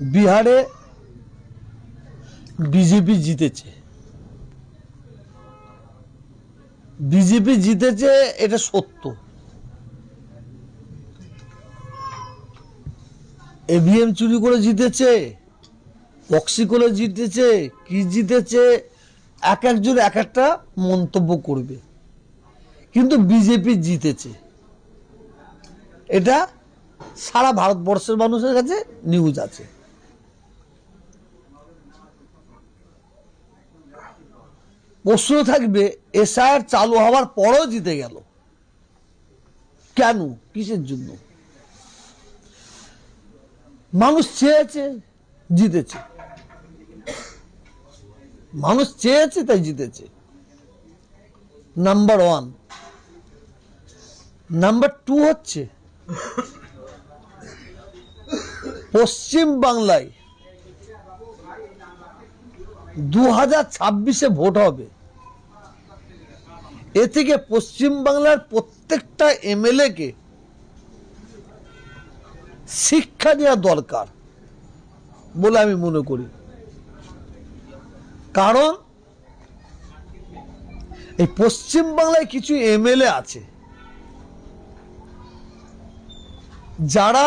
বিহারে বিজেপি জিতেছে। বিজেপি জিতেছে, এটা সত্য। এভিএম চুরি করে জিতেছে বক্সি করে জিতেছে, কি জিতেছে, এক একজন এক একটা মন্তব্য করবে। কিন্তু বিজেপি জিতেছে। এটা সারা ভারতবর্ষের মানুষের কাছে নিউজ আছে। প্রশ্ন থাকবে, এসআইআর চালু হওয়ার পরও জিতে গেল। কেন? কিসের জন্য? মানুষ চেয়েছে, জিতেছে। মানুষ চেয়েছে, তাই জিতেছে। Number one. নাম্বার টু হচ্ছে, পশ্চিম বাংলায় দু হাজার ছাব্বিশে ভোট হবে। এ থেকে পশ্চিম বাংলার প্রত্যেকটা এমএলএ কে শিক্ষা দেওয়া দরকার বলে আমি মনে করি। কারণ এই পশ্চিম বাংলায় কিছু এমএলএ আছে যারা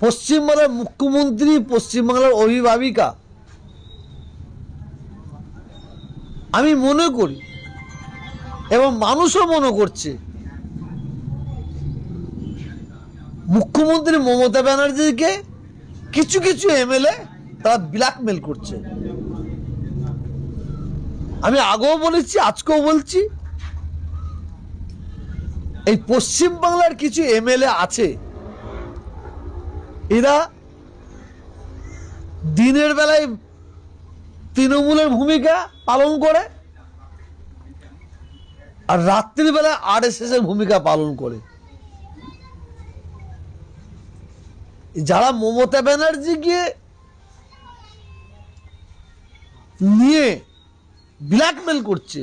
পশ্চিমবাংলার মুখ্যমন্ত্রী পশ্চিমবাংলার অভিভাবিকা আমি মনে করি এবং মানুষও মনে করছে। মুখ্যমন্ত্রী মমতা ব্যানার্জিকে কিছু কিছু এমএলএ তারা ব্ল্যাকমেল করছে। আমি আগেও বলেছি, আজকেও বলছি, এই পশ্চিম বাংলার কিছু এমএলএ আছে, এরা দিনের বেলায় তৃণমূলের ভূমিকা পালন করে আর রাত্রির বেলায় আর এস এর ভূমিকা পালন করে। যারা মমতা ব্যানার্জিকে নিয়ে ব্ল্যাকমেল করছে,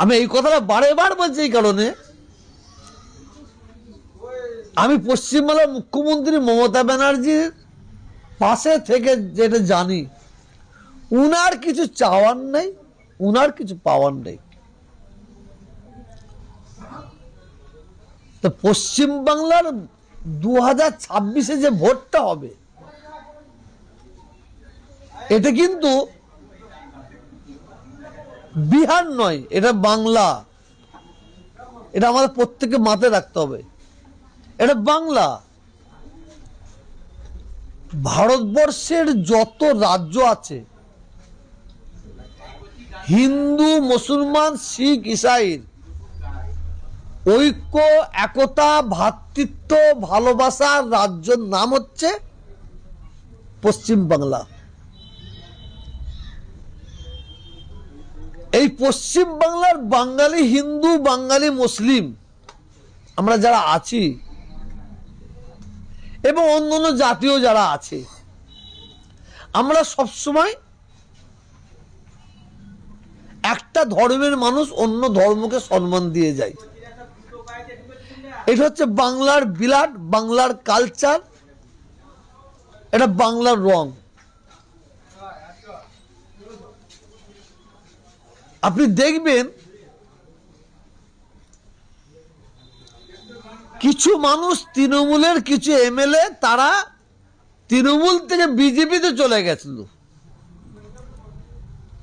আমি এই কথাটা বারে বার বলছি এই কারণে, আমি পশ্চিমবাংলার মুখ্যমন্ত্রী মমতা ব্যানার্জির পাশে থেকে যেটা জানি, উনার কিছু চাওয়ার নেই, উনার কিছু পাওয়ার নেই। তো পশ্চিম বাংলার দু হাজার ছাব্বিশে যে ভোটটা হবে, এটা কিন্তু বিহার নয়, এটা বাংলা। এটা আমাদের প্রত্যেকে মাথায় রাখতে হবে। এটা বাংলা। ভারতবর্ষের যত রাজ্য আছে, হিন্দু, মুসলমান, শিখ, ইসাইর, ঐক্য, একতা ভ্রাতৃত্ব ভালোবাসার রাজ্যের নাম হচ্ছে পশ্চিম বাংলা এই পশ্চিম বাংলার বাঙালি হিন্দু, বাঙালি মুসলিম, আমরা যারা আছি এবং অন্য অন্য জাতীয় যারা আছে, আমরা সবসময় একটা ধর্মের মানুষ অন্য ধর্মকে সম্মান দিয়ে যায়। এটা হচ্ছে বাংলার বিলাট, বাংলার কালচার এটা বাংলার রং। আপনি দেখবেন কিছু মানুষ তৃণমূলের কিছু এমএলএ, তারা তৃণমূল থেকে বিজেপিতে চলে গেছিল।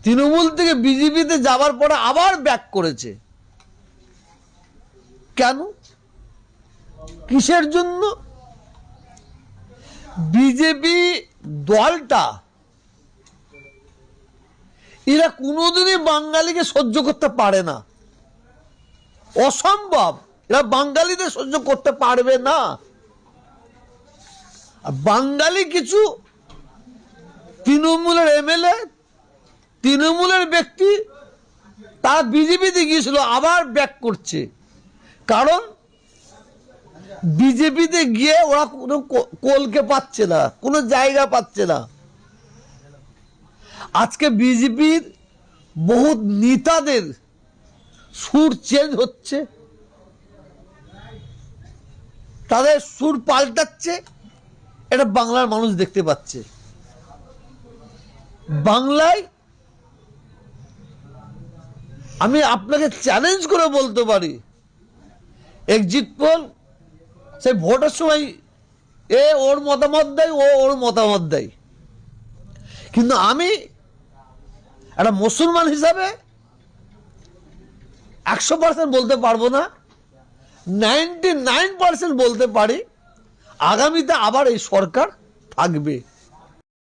তৃণমূল থেকে বিজেপিতে যাবার পরে আবার ব্যাক করেছে। কেন? কিসের জন্য? বিজেপি দলটা, এরা কোনোদিনই বাঙালিকে সহ্য করতে পারে না। অসম্ভব। এরা বাঙালিদের সহ্য করতে পারবে না। বাঙালি কিছু তৃণমূলের এমএলএ, তৃণমূলের ব্যক্তি, তারা বিজেপিতে গিয়েছিল, আবার ব্যাক করছে। কারণ বিজেপিতে গিয়ে ওরা কোনো কোলকে পাচ্ছে না, কোনো জায়গা পাচ্ছে না। আজকে বিজেপির বহুত নেতাদের সুর চেঞ্জ হচ্ছে। তাদের সুর পাল্টাচ্ছে, এটা বাংলার মানুষ দেখতে পাচ্ছে। বাংলায় আমি আপনাকে চ্যালেঞ্জ করে বলতে পারি এক্সিট পোল সেই ভোটের সময় এ ওর মতামত দেয়, ও ওর মতামত দেয়। কিন্তু আমি একটা মুসলমান হিসাবে একশো পার্সেন্ট বলতে পারব না। নাইনটি নাইন পার্সেন্ট বলতে পারি আগামীতে আবার এই সরকার থাকবে।